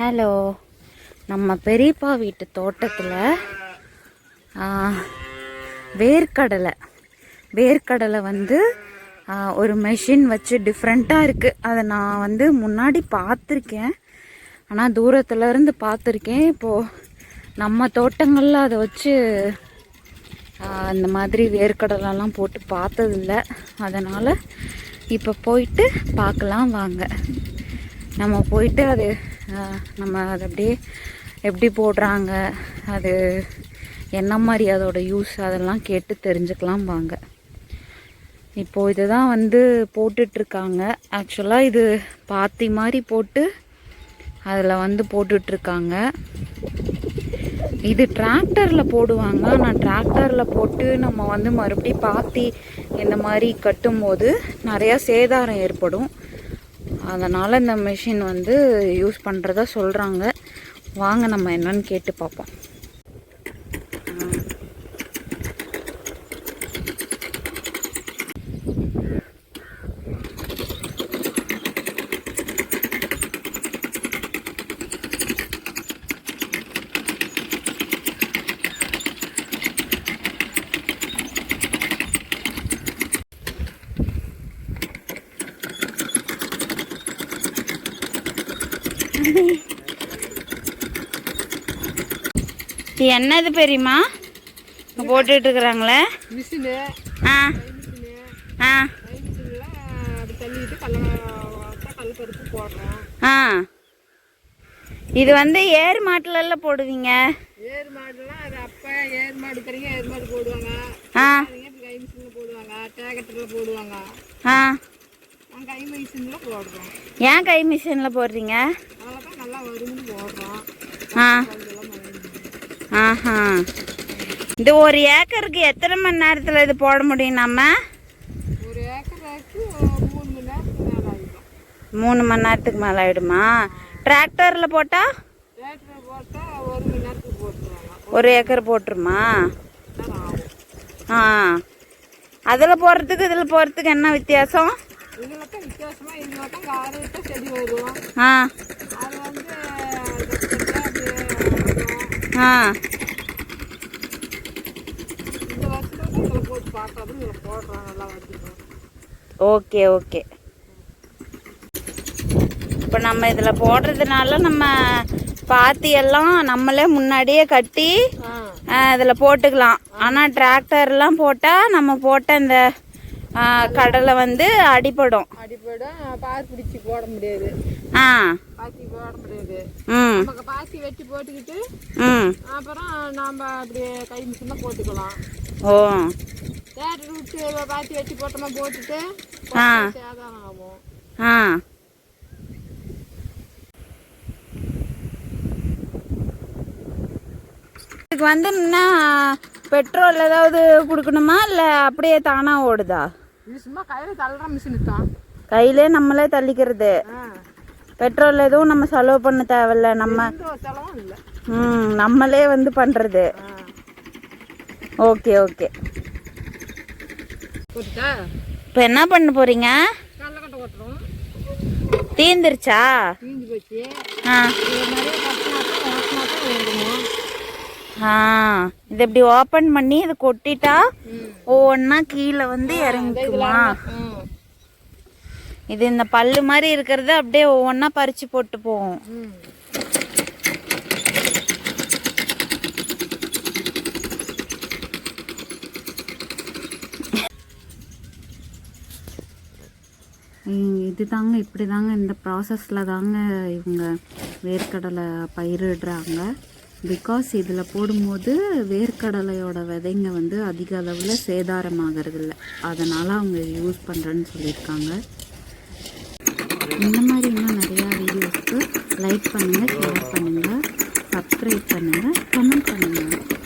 Hello. நம்ம பெரியப்பா வீட்டு தோட்டத்தில் வேர்க்கடலை. வேர்க்கடலை வந்து ஒரு மெஷின் வச்சு டிஃப்ரெண்ட்டாக இருக்குது அதை நான் வந்து முன்னாடி பார்த்துருக்கேன். ஆனால் தூரத்துலேருந்து பார்த்துருக்கேன். இப்போது நம்ம தோட்டங்களில் அதை வச்சு அந்த மாதிரி வேர்க்கடலெல்லாம் போட்டு பார்த்ததில்ல. அதனால் இப்போ போயிட்டு பார்க்கலாம் வாங்க. நம்ம போயிட்டு அது நம்ம அதை அப்படியே எப்படி போடுறாங்க அது என்ன மாதிரி அதோட யூஸ் அதெல்லாம் கேட்டு தெரிஞ்சுக்கலாம் வாங்க இப்போது இதுதான் வந்து போட்டுட்ருக்காங்க. ஆக்சுவலாக இது பாத்தி மாதிரி போட்டு அதில் வந்து போட்டுட்ருக்காங்க. இது டிராக்டரில் போடுவாங்க. ஆனால் டிராக்டரில் போட்டு நம்ம வந்து மறுபடியும் பாத்தி இந்த மாதிரி கட்டும்போது நிறையா சேதாரம் ஏற்படும். அதனால் இந்த மிஷின் வந்து யூஸ் பண்ணுறதா சொல்கிறாங்க வாங்க நம்ம என்னன்னு கேட்டு பார்ப்போம். என்னது பெரியம்மா? போட்டுட்டு இருக்கிறாங்களே? ஆ. ஆ. ஆ. இது வந்து ஏர் மாட்டுலலாம் போடுவீங்க? ஏர் மாடுலாம் அது அப்போ ஏர் மாடு இருக்கிறீங்க ஏர் மாடு போடுவாங்க. ஆ. போடுவாங்க. டிராக்டரில் போடுவாங்க. ஆ நாங்கள் கை மிஷினில் போடுறோம் ஏன் கை மிஷினில் போடுறீங்க? ஆ. ஆஹா. இது ஒரு ஏக்கருக்கு எத்தனை மணி நேரத்தில் இது போட முடியும் நம்ம? மூணு மணி நேரத்துக்கு மேலே ஆகிடும் மூணு மணி நேரத்துக்கு மேலே ஆயிடுமா? டிராக்டரில் போட்டால் ஒரு ஏக்கர் போட்டுருமா? ஆ. அதில் போடுறதுக்கு இதில் போடுறதுக்கு என்ன வித்தியாசம்? செடி வரும் ஆ. அது வந்து. ஆ. இந்த வருஷத்துல இதில் போட்டு பார்க்காது இதில் போடுறோம் நல்லா வந்துடும் ஓகே ஓகே. இப்போ நம்ம இதில் போடுறதுனால நம்ம பாத்தியெல்லாம் நம்மளே முன்னாடியே கட்டி இதில் போட்டுக்கலாம். ஆனால் டிராக்டர்லாம் போட்டால் நம்ம போட்ட இந்த கடலை வந்து அடிபடும். அடிப்படும் பாசி பிடிச்சி போட முடியாது. ஆ. பாசி போட முடியாது. ம். பாசி வெட்டி போட்டுக்கிட்டு ம். அப்புறம் நாம் அப்படியே கை மிஷினில் போட்டுக்கலாம். ஓ. தேட்டர் விட்டு பாசி வெட்டி போட்டோமா போட்டுட்டு ஆ. சேதாரம் ஆகும். ஆ. இதுக்கு வந்து என்ன பெட்ரோல் ஏதாவது கொடுக்கணுமா? இல்லை அப்படியே தானாக ஓடுதா? இது சும்மா கையில் தள்ளுற மிஷினு தான் கையிலே நம்மளே தள்ளிக்கிறது. பெட்ரோல் எதுவும் நம்ம செலவு பண்ண தேவையில்ல. நம்ம ம் நம்மளே வந்து பண்ணுறது ஓகே ஓகே. இப்போ என்ன பண்ண ஓட்டுறோம். தீந்துருச்சா? ஆ. ஆ இது இப்படி ஓப்பன் பண்ணி இது கொட்டிட்டா ஒவ்வொன்றா கீழே வந்து இறங்கிக்குமா? ம். இது இந்த பல்லு மாதிரி இருக்கிறத அப்படியே ஒவ்வொன்றா பறிச்சு போட்டு போகும் ம். இது தாங்க இப்படி தாங்க இந்த ப்ராசஸில் தாங்க இவங்க வேர்க்கடலை பயிரிடுறாங்க. பிகாஸ் இதில் போடும்போது வேர்க்கடலையோட விதைங்க வந்து அதிக அளவில் சேதாரமாகறதில்ல. அதனால் அவங்க யூஸ் பண்ணுறேன்னு சொல்லியிருக்காங்க. இந்த மாதிரி இன்னும் நிறையா வீடியோஸ்க்கு லைக் பண்ணுங்கள் ஷேர் பண்ணுங்கள் சப்ஸ்கிரைப் பண்ணுங்கள் கமெண்ட் பண்ணுங்கள்